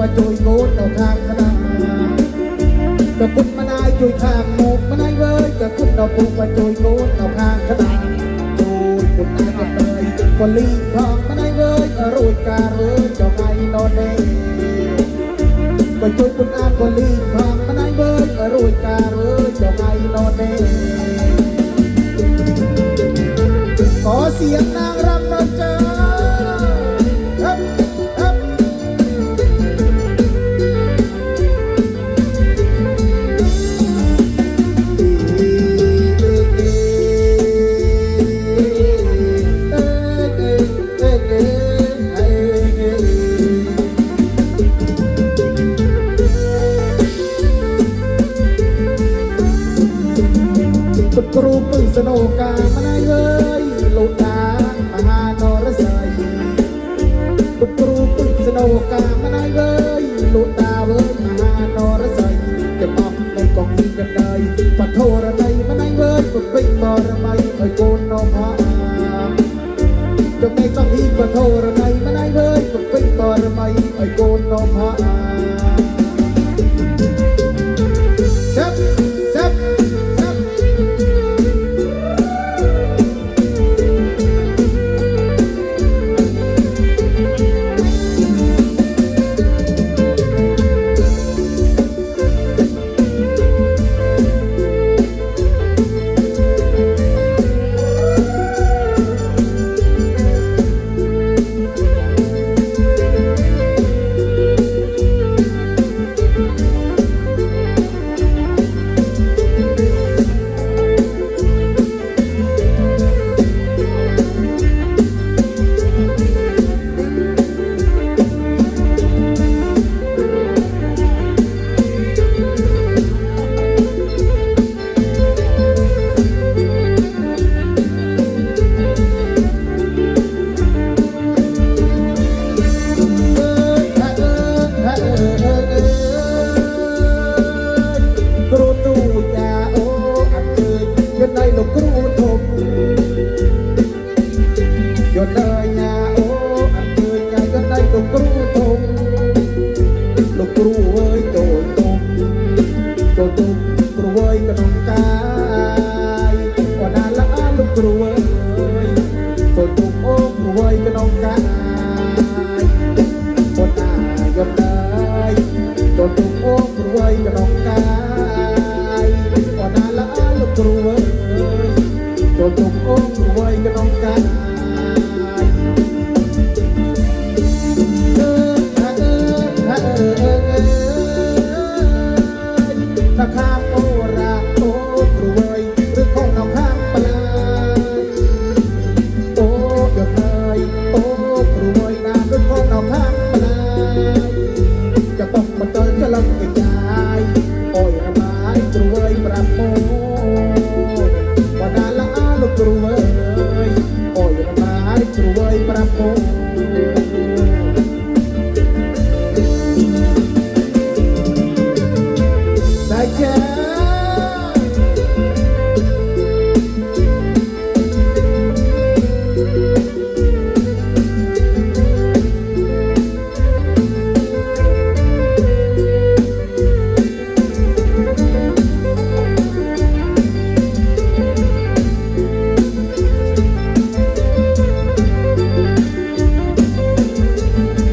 ว่าจุยโกดเอาทางขนาดกระพุ้นมานายจุยทางหมกมานายเว้ยกระพุ้เอาปุกว่าจุยโกดเอาทางขนาดจุยปุนนายก็เลยก็ลีพองมานายเว้ยอรุ่ยกาเอ้ยเจ้าไงนอนเด้ก็จุยปุนอาก็ลีพองมานายเว้ยอรุ่ยกาเอ้ยเจ้าไงนอนเด้ขอเสียงนะ គ្រូពឹងសនោកាម្នាយអើយលោកតាមហានរស័យពុតគ្រូពឹងសនោកាម្នាយអើយលោកតាវើយមហានរស័យទាំងអស់នៅកងពីកណ្ដាយបធរណីម្នាយអើយពុតពេញបរមីឲ្យ ក្នុងកាយក៏ណាឡាលោកគ្រូអើយចូលទុកអូនជួយក្នុងកាយนะครับ Oh,